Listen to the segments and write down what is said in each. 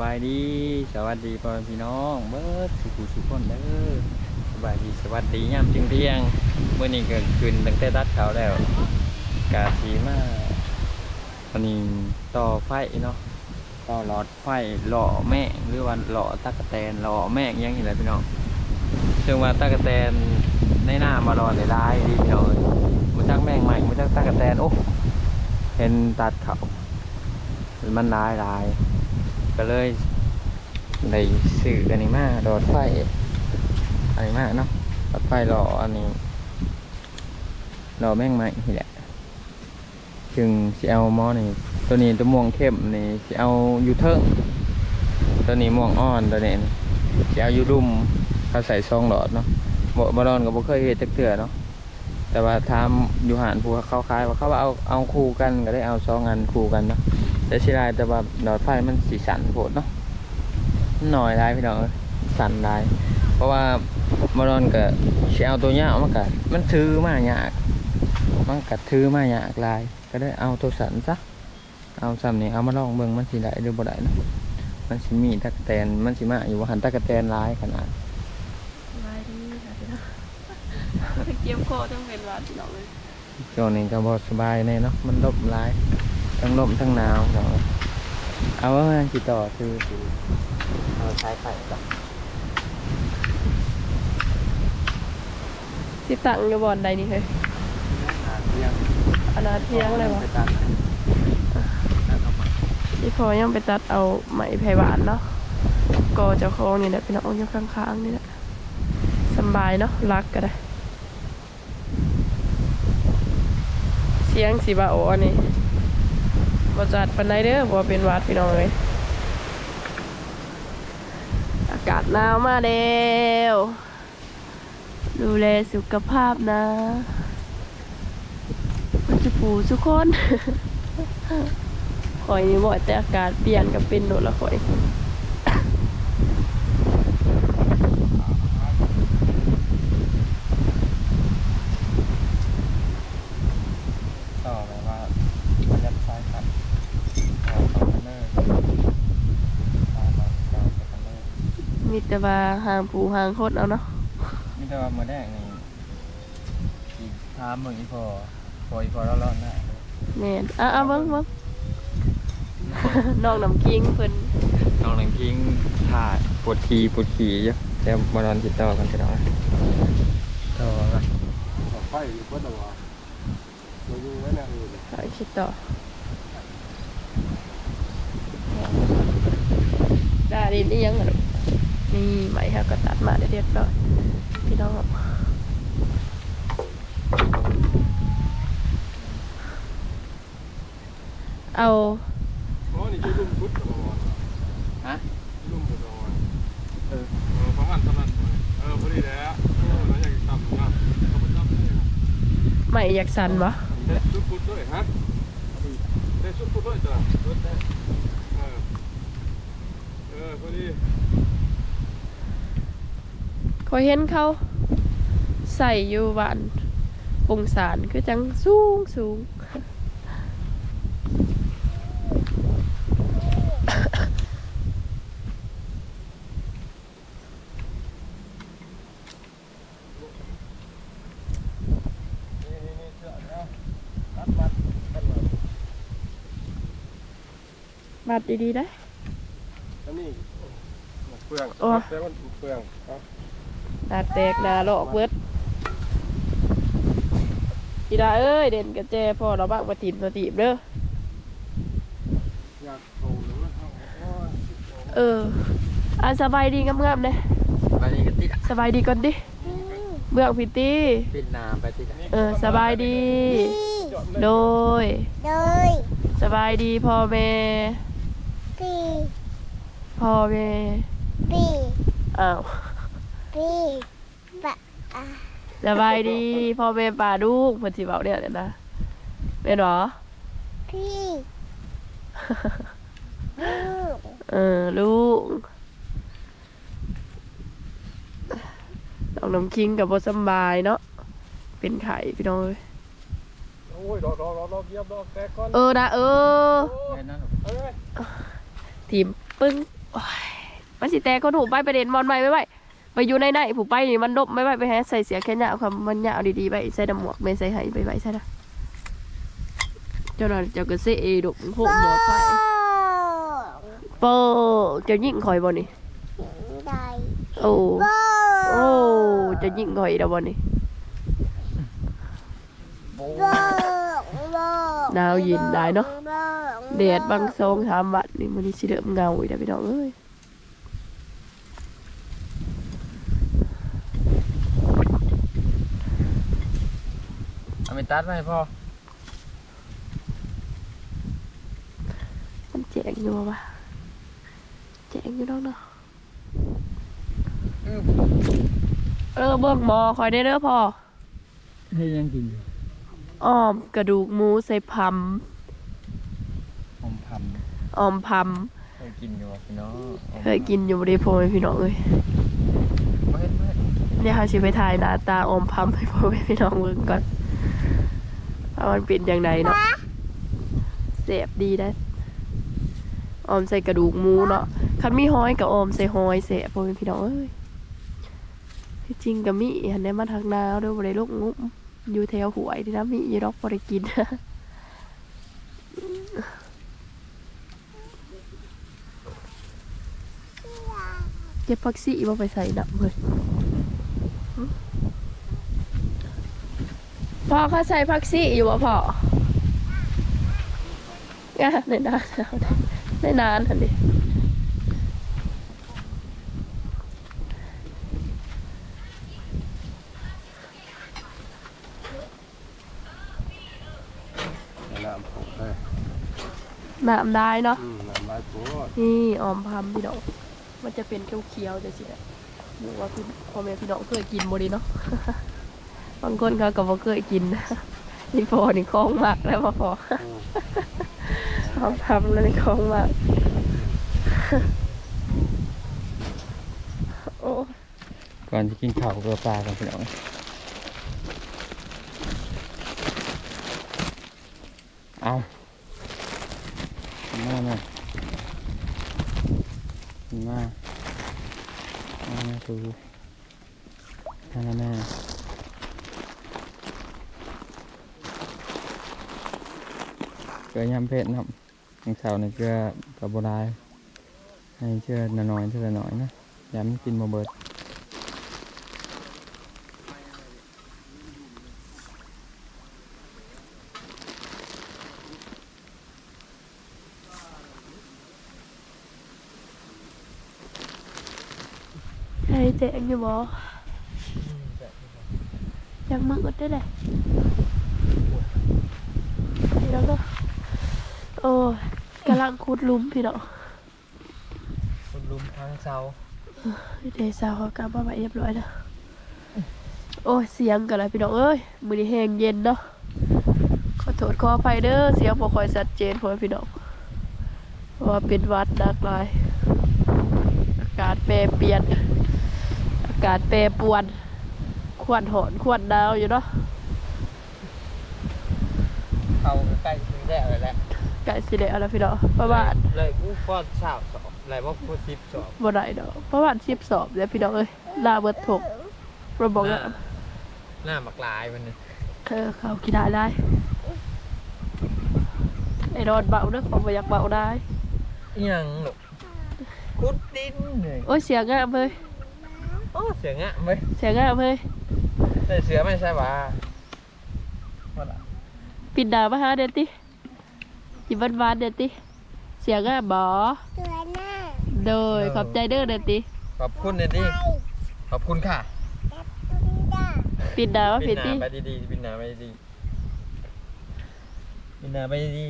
บายดีสวัสดีพ่อพี่น้องเบิร์ดสุขุสุขคนเด้อสบายดีสวัสดียามจึงเที่ยงเมื่อนี้ก็คืนตั้งแต่ตัดเขาแล้ว กาสีมาตอนนี้ต่อไฟเนาะต่อหลอดไฟหล่อแม่งหรือว่าหล่อตะกะแตนหล่อแม่งยังนี่แหละพี่น้องซึ่งว่าตะกะแตนในหน้ามารอในลายดีพี่น้องมาจักแม่งใหม่มาจักตะกะแตนโอ้เห็นตัดเขามันลายลาย ก็เลยได้สื่ออันนี้มาดอดไฟอันนี้มาเนาะดอดไฟรออันนี้รอแม่งใหมนี่แหละจึงสิเอามอนี่ตัวนี้ตัวม่วงเข้มนี่สิเอาอยู่เทิงตัวนี้ม่วงอ่อนตัวนี้นี่สิเอาอยู่ดุมเขาใส่ซองหลอดเนาะบ่บอลอนก็บ่เคยเฮ็ดจักเทื่อเนาะแต่ว่าทามอยู่หานผู้เขาขายว่าเขาว่าเอาเอาคู่กันก็ได้เอาสองอันคู่กันเนาะ แต่สิลายแต่ว่าหลอดไฟมันสีสันโผดเนาะมันหน่อยได้พี่น้องเอ้ยสันได้เพราะว่าบอลอนกับเชเอาตัวเนี้ยมันกัมันถือมายากมันกัดถือมายากลายก็ได้เอาตัวสันซะเอาซ้ำนี่เอามาลองเบิ่งมันสีได้หรือบ่ได้เนาะมันสิมีตะกะแตนมันสิมาอยู่ว่าหันตะกะแตนลายขนาดสบายดีค่ะพี่น้องเก็บคอต้องเป็นหวัดพี่น้องเลยช่วงนี้ก็บ่สบายแน่เนาะมันลมลาย ทั้งลมทั้งหนาวเนาะเอาว่าไงกี่ต่อคือคือเอาใช้ไฟก่อนสิตังอยู่บอนใดนี่เฮ้ยหาเที่ยงอนาเที่ยงเลยวะไปตัดแล้วก็มาพี่พอยังไปตัดเอาไหมไผ่หวานเนาะก็เจ้าของนี่แหละพี่น้องอยู่ข้างๆนี่แหละสำบายเนาะรักก็ได้ เสียงสีบาโออันนี้ บ่จัดปันไดเด้อบ่เป็นหวัดพี่น้องเลยอากาศหนาวมาแล้วดูแลสุขภาพนะคุณจะปูทุกคนข่อยนี่บ่แต่อากาศเปลี่ยนกับเป็นโดดละข่อย ต่อแบบว่าประหยัดไฟครับต่อคอนเทนเนอร์ต่อต่อต่อคอนเทนเนอร์ มี แต่ว่าห่างปูห่างโคตรเอาเนาะนี่แต่ว่ามือแรกนี่อีกทามมึงอีพอพออีพอแล้วรอดหน้าแม่นอะอะเบิ่งเบิ่งน้องน้ำคิงเพิ่นน้องหนังทิ้งถ่ายปวดขี่ปวดขี่เยอะเดี๋ยวมานอนติดต่อกันกันเนาะต่อกันไฟอยู่เพิ่นน่ะว่าเราอยู่ไว้แนวอื่นเอาคิดต่อได้ดินนี่ยังอะลูก นี่ไหมฮะก็ตัดมาเรียบร้อยพี่น้องเอาอ๋อนี่ชื่อลุ่มพุทธเหรอวะฮะลุ่มพุทธเหรอวะเออเออประมาณเท่านั้นวะเออพอดีแล้วเออเราอยากทำนะเราไปทำได้ยังไงไหมอยากสันวะได้ชุดพุทธด้วยฮะได้ชุดพุทธด้วยจ้ะชุดได้เออเออพอดี คอยเห็นเขาใส่อยู่บ้านปงสารคือจังสูงสูงนี่นี่นี่เสื้อเนี่ยรัดมัดรัดมัดบาดดีๆได้อันนี้เปลืองโอ้แต่มันเปลืองครับ หนาแตกหนาหลอกเบิดอีดาเอ้ยเด่นกระแจพ่อเราบ้างมาตีบมาตีบเด้ออยากโตหรือว่าเอาโอ้ยเอออะสบายดีงามๆเลยไปนี่ก็ติดอะสบายดีก่อนดิเบื้องพิตตี้ปิดน้ำไปติดอะเออสบายดีจอดโดเลยยโดยสบายดีพ่อแม่ปีพ่อแม่ปีอ้าว ปีปะอะสบายดีพ่อแม่ป่าลูกเพิ่นสิเว้าเนี่ยเนี่ยนะแม่นหรอพี่ลูกเออลูกน้องน้ำคิงกับบสำบายเนาะเป็นไข่พี่น้องเอ้ยโอ้ยดอกดอกดอกดอกเยียบดอกแตกก่อนเออนะเออโอ้แม่ยนั่นหรอเอาเลยทีมปึ้งโอ้ยมันสิแต่ก็ถูกไปประเด็นบอลไม่ไม่ไม่ ไปอยู่ในไหนผู้ไปนี่มันดบไม่ไม่ไปแฮใส่เสียแค่หน้าความมันยาวดีๆไปใส่ดำหมวกไม่ใส่ให้ไปไปใช่ไหมเจ้าหน้าเจ้าก็เสเอดกโหมหมดไปเปอเจ้ายิ่งคอยบ่นี่ได้โอ้โบโอ้เจะยิ่งคอยเดาบ่นี่โบโบหนาวเย็นได้เนาะโบแดดบางทรงสามวัดนี่มันนี่สิเริ่มเงาอีกแล้วพี่น้องเอ้ย เอาไป ตัดไว้ให้พ่อมันแจงอยู่บ่วะแจงอยู่น้องเนาะเออเบิ่งหมอคอยได้เด้อพ่อให้ยังกินอ้อมกระดูกหมูใส่พำหอมพอ้อมพำเคยกินอยู่บ่พี่น้องำเคยกินอยู่บ่ได้พ่อแม่พี่น้องเอ้ย เมื่อเมื่อเดี๋ยวเขาสิไปถ่ายหน้าตาอ้อมพำให้พ่อแม่พี่น้องเบิ่งก่อน ว่ามันเป็นจังไดเนาะเสียบดีได้ออมใส่กระดูกหมูเนาะคันมีห้อยกับออมใส่ห้อยเสียพ่อพี่น้องเอ้ยที่จริงก็มีหันได้มาทางนาวด้อบ่ได้ลูกงุ้มอยู่แถวหวยนี่นะมีอยู่ดอกบ่ได้กินเก็บพักซี่บ่ไปใส่น้ำเลย พ่อเขาใส่พักซี่อยู่บ่พ่องะในนานเอาได้ในนานทันดิน้ำผมเลยน้ำได้เนาะอืมน้ำลายโพดนี่ออมพำพี่น้องมันจะเป็นเขียวๆจะสิได้หรือว่าพี่พ่อแม่พี่น้องเคยกินบ่ดีเนาะ บางคนเขาก็บ่เคยกินนี่พอนี่คล่องมากแล้วบ่พอออมพำแล้วนี่คล่องมากโอ้ก่อนจะกินข้าวก็ปลากันพี่น้องเอามามามามามาดูมามามาเกลือยำเผ็ดนะครับของเสาเนี่ยเกลือกับโบราณให้เชื่อหน่อยๆเชื่อหน่อยนะย้ำกินมาเบิดให้แจงอยู่บ่ยังมืดได้เลยนี่แล้วก็ โอ้ยกำลังขุดหลุมพี่น้องคุณลุมทางเสาเดซาวเขากลับมาใหม่เรียบร้อยแล้วโอ้ยเสียงกันเลยพี่น้องเอ้ยมือนี้แห้งเย็นเนาะขอโทษขออภัยเด้อเสียงบ่ค่อยชัดเจนพ่อแม่พี่น้องเพราะว่าเป็นหวัดหนักหลาย อากาศแปรเปลี่ยน อากาศแปรปรวน ควนหอนควนหนาวอยู่เนาะ เขาใกล้ถึงแล้วแหละ ไก่สิได้เอาละพี่น้องประมาณเลยกูฟอดสาวสอบอะไรว่ากูซิปสอบบ่ได้ดอกประมาณสิบสอบแล้วพี่น้องเอ้ยลาเบิดถกเราบอกว่าหน้าบักลายมันนี่เออเขากินได้ได้ไอ้รอดเบาเด้อผมบ่อยากเบาได้ยังหรอคุดดินเลยโอ้ยเสียงงามเลยโอ้เสียงอะเว้ยเสียงงามเลยแต่เสือไม่ใช่ปะว่าปิดดาวมาหาเด็ดติ จิบหวานๆเด็ดติเสียงงามบ่ตัวหน้าโดยขอบใจเด้อเด็ดติขอบคุณเนดี้ขอบคุณค่ะและตุ้งดาปิดดาวมาบิปินดหตินาไปดีๆบินหนาไปดีๆบินหนาไปดี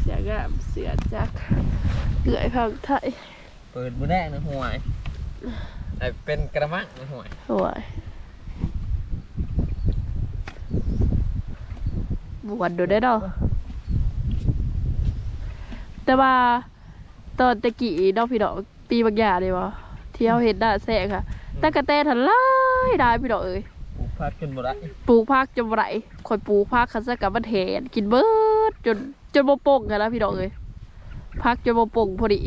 เสียงงามเสียจักเกลื่อยพังไทยๆเปิดมือแรกนะห่วยไอเป็นกระมังนะห่วย โอ้ย บวชดูได้ดอกแต่ว่าตอนตะกี้ดอกพี่ดอกปีบางอย่างเลยวะที่เขาเห็นได้แสงค่ะตะกะแตนทันไล่ได้พี่ดอกเอ้ยปลูกพัดขึ้นบ่ได้ปลูกพักจนไรคอยปลูกพักคันซะกับมันแหนกินเบิดจนจนโมโป่งกันนะพี่น้องเอ้ยพักจนโมโป่งพอดี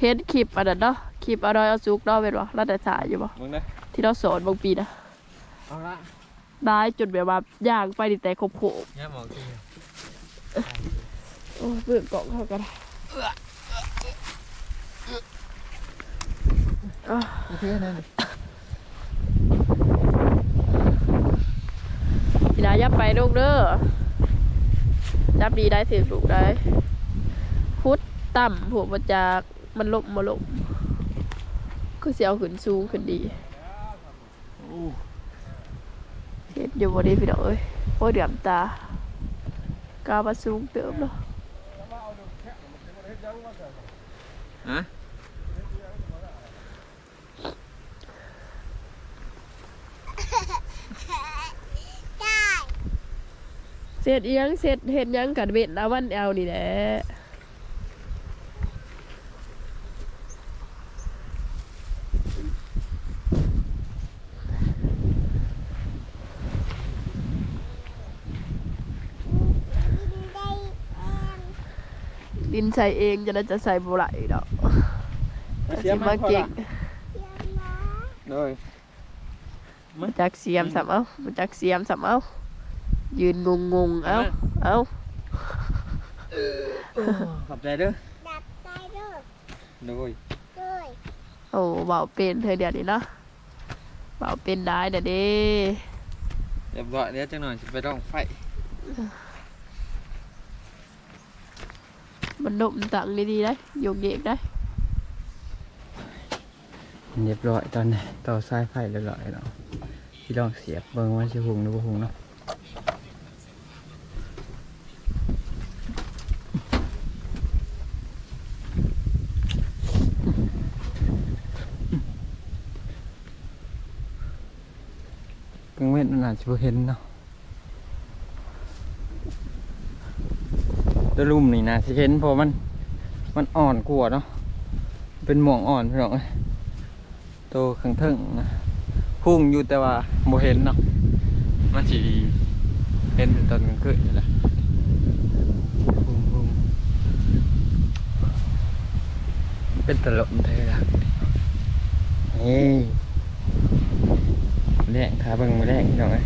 เห็นคลิปอันนั้นเนาะคลิปอร่อยเอาซุกเนาะเป็นวะรัตสายอยู่ปะมึงนะที่เราสอนบางปีนะเอาละ ได้จนแบบว่าย่างไปดิแต่ขบโขบเนี่ยหมอกินโอ้ยเบื่อกล่องเขากันอะโอเคนั่นพี่นายับไปลูกเด้อจับดีได้ถือลูกได้พุทธต่ำหัวมาจากมันลบมาลบก็เสียวขึ้นสูงขึ้นดีเห็น อยู่บนนี้พี่น้องเอ้ยโอ้ยเดือมตากามาสูงเติมเนาะฮะได้เสร็จอิหยังเสร็จเห็นยังกันเวทนะวันเอานี่แหละ กินได้เอง ดิน ใส่เองจะได้จะใส่บุไหลดอกสิมาเก่งเยี่ยมนะโดยมาจากเสียมสัมเอามาจากเสียมสัมเอายืนงงงเอาเอาขอบใจเด้อดับใจด้วยโดยด้วยโอ้เบาเป็นเธอเดี๋ยวนี้เนาะเบาเป็นได้เดี๋ยวนี้เดี๋ยวบอกเดี๋ยวจังหน่อยจะไปลองไฟ มันนมตังดีๆได้โยกเยกได้เรียบร้อยตอนนี้ต่อสายไฟเรียบร้อยแล้วพี่ลองเสียบเบิ่งว่าสิหุงหรือบ่หุงเนาะกังเว้นมันอาจจะเห็นเนาะ ตะลุ่มนี่นะสิเห็นเพราะมันมันอ่อนกว่าเนาะเป็นหมองอ่อนพี่น้องเอ้ยโตข้างเทิงนะพุ่งอยู่แต่ว่าโมเห็นเนาะมันสีเห็นตอนกลางคืนนี่แหละพุ่งพุ่งเป็นตลกเธอละเฮ้ยแรงขาเบิ่งมาแรงพี่น้องเอ้ย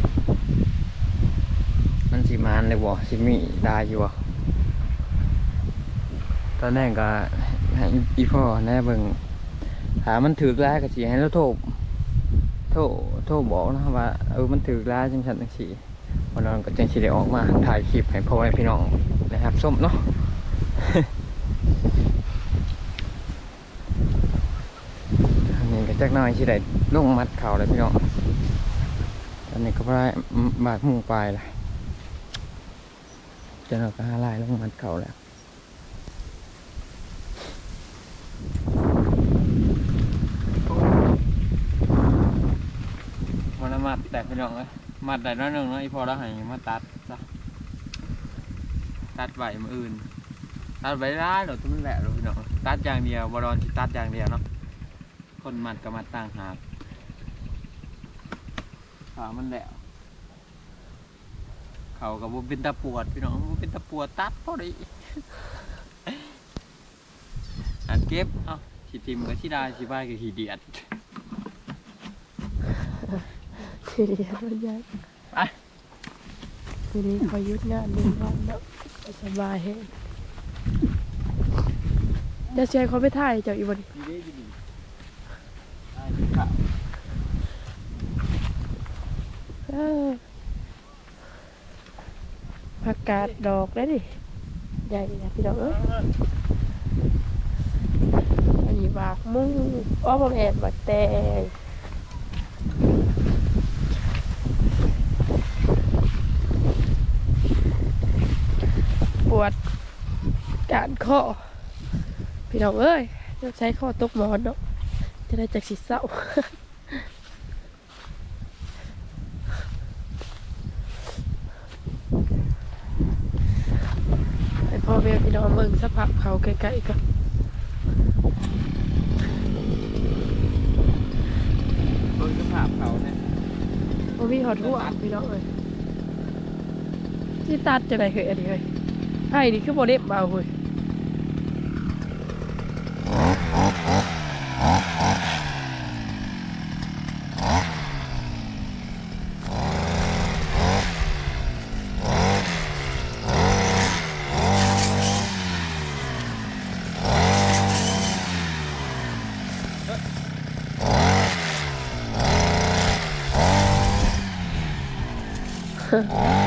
มันสีมานเลยบ่สิมีได้อยู่บ่ ตอนแรกก็อีพ่อแน่เบิ่งถามันถือกล้ากับสีให้เราโทรโทรโทรบอกนะว่าเออมันถือกล้าจังสันจังสีวันนั้นก็จังสีได้ออกมาถ่ายคลิปให้พ่อแม่พี่น้องนะครับส้มเนาะอันนี้ก็จักหน้อยสิได้ลงมัดเข่าเลยพี่น้องอันนี้ก็พายบาดมุ่งปลายเลยจะเราก็หาลายลงมัดเข่าแล้ว มัดแต่พี่น้องเลยมัดแต่น้อยหนึ่งเนาะอีพอแล้วให้มาตัดซะตัดใบมืออื่น ตัดใบร้ายเดี๋ยวทุกนแหละเราพี่น้องตัดอย่างเดียวบอลอนที่ตัดอย่างเดียวเนาะคนมัดกับมัดต่างหากขามันแหละเขากับบุเป็นตะปวดพี่น้องบุเป็นตะปวดตัดพอดีอันเก็บเอ้าสิทิมกับสิได้สิบายกับสิเดียด มันยังไปทีนี้ขอยุดงานหนึ่งวันเนาะสบายแฮงเดี๋ยวเชียร์เขาไปถ่ายเจ้าอีวันนี้ดีดีดีดีอ่าดีครับเออผักกาดดอกได้ดิใหญ่นะพี่ดอกเอ้ยอันนี้บากมุ้งอ้อมแอนบักแตง วดการข้อพี่น้องเอ้ยต้องใช้ข้อตกหมอนเนาะจะได้จากสิเศร้าให้พ่อแม่พี่น้องเบิ่งสภาพเขาใกล้ๆกันเบิ่งสภาพเขาเนี่ยบ่มีหอดหัวพี่น้องเอ้ยที่ตัดจะไหนเคยอันนี้เลย ไอ้นี่คือโมเดลมาเว้ย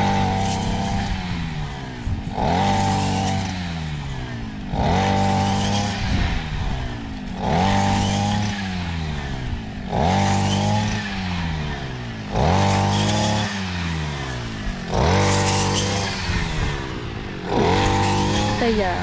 แต่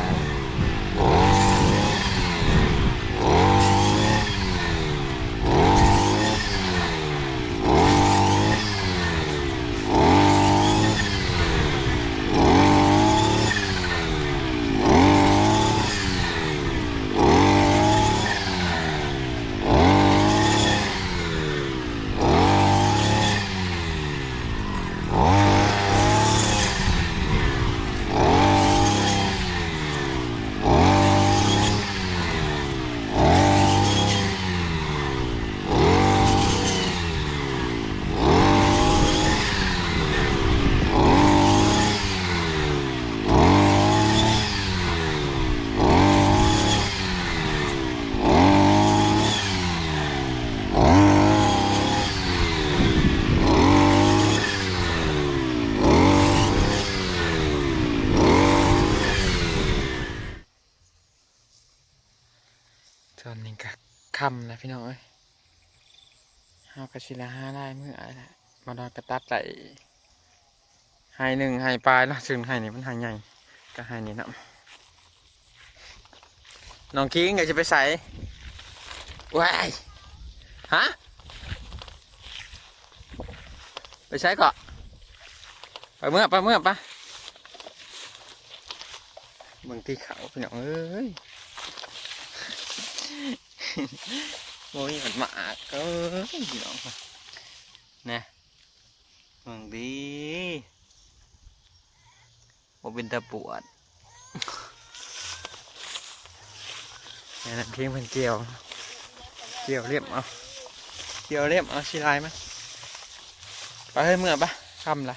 คำแล้วพี่น้องเอ้ยเฮากระชิละห้าได้เมื่อไรละมาดอกระตัดไหลไฮหนึ่งไฮปลายนะซึ่งไฮนี่มันไฮใหญ่ก็ไฮนี่นะน้องคิงอยากจะไปใส่ว้ายฮะไปใช้เกาะไปเมื่อไปเมื่อปะบางที่เขาพี่น้องเอ้ย โอ้ยมันมากเอ้ยพี่น้องนะเมืองดีโอเป็นตะปวดนี่นะเพียงเป็นเกี่ยว เกี่ยวเรียบเอาเกี่ยวเรียบเอาชิลายมั้ยไปให้เมื่อปะคำละ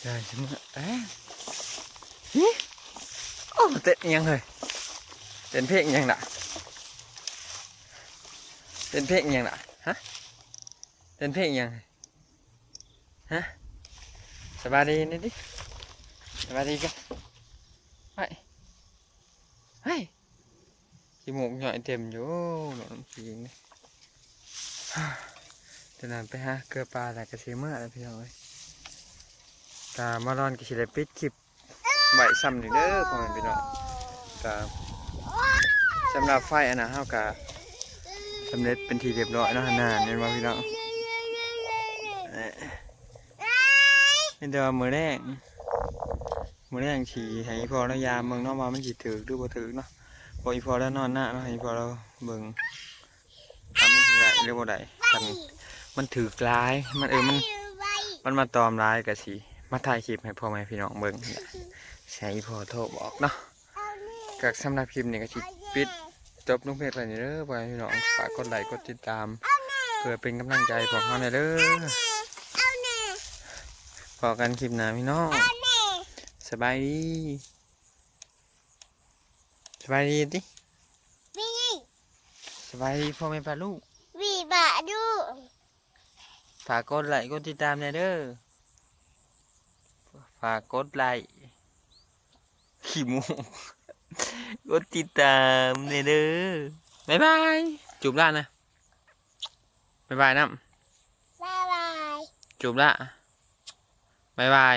เดี๋ยวจะเมื่อเอ๊ะโอ้ เต้นยังเลยเต้นเพลงยังล่ะเต้นเพลงยังล่ะฮะเต้นเพลงยังฮะสบายดีนี่ดิสบายดีกันไปเฮ้ยจมูกหน่อยเต็มอยู่หนอนผีนี่ฮ่าเดี๋ยวนั้นไปหาเกลือปลาอะไรกระเสียเมื่อแล้วพี่น้องเอ้ยตามมารอนกระเสียปิดคลิป ใบซ้ำนี่เด้อพ่อแม่พี่น้องก็สำหรับไฟอันนะเฮากะสำเร็จเป็นทีเรียบร้อยเนาะนานเห็นบ่พี่น้องเอ้ยนี่แต่ว่ามือแรกมือแรกสิให้พอแล้วยามเมืองนาะว่ามันสิถึกหรือบ่ถึกเนาะบ่อีพอแล้วนอนหน้าเนาะให้พอเราเบิ่งทำมันสิได้หรือบ่ได้คันมันถึกลายมันเออมันมันมาตอมหลายก็สิมาถ่ายคลิปให้พ่อแม่พี่น้องเบิ่ง ใช้พอโทรบอกเนาะกับสำหรับคลิปนี้ก็สิปิดจบลงเพจไปนี่เด้อไปพี่น้องฝากกดไลค์กดติดตาม เพื่อเป็นกำลังใจของเขาในอยเด้อพอกันคลิปหน้าพี่น้องสบายดีสบายดีดิสบายดีพ่อแม่ป้าลูกวีบะดูฝากกดไลค์กดติดตามในอยเด้อฝากกดไลค์ ขี้มูกกดติดตามในอยเด้อบ๊ายบาย จูบละนะบ๊ายบายน้ำบายบาย จูบละบ๊ายบาย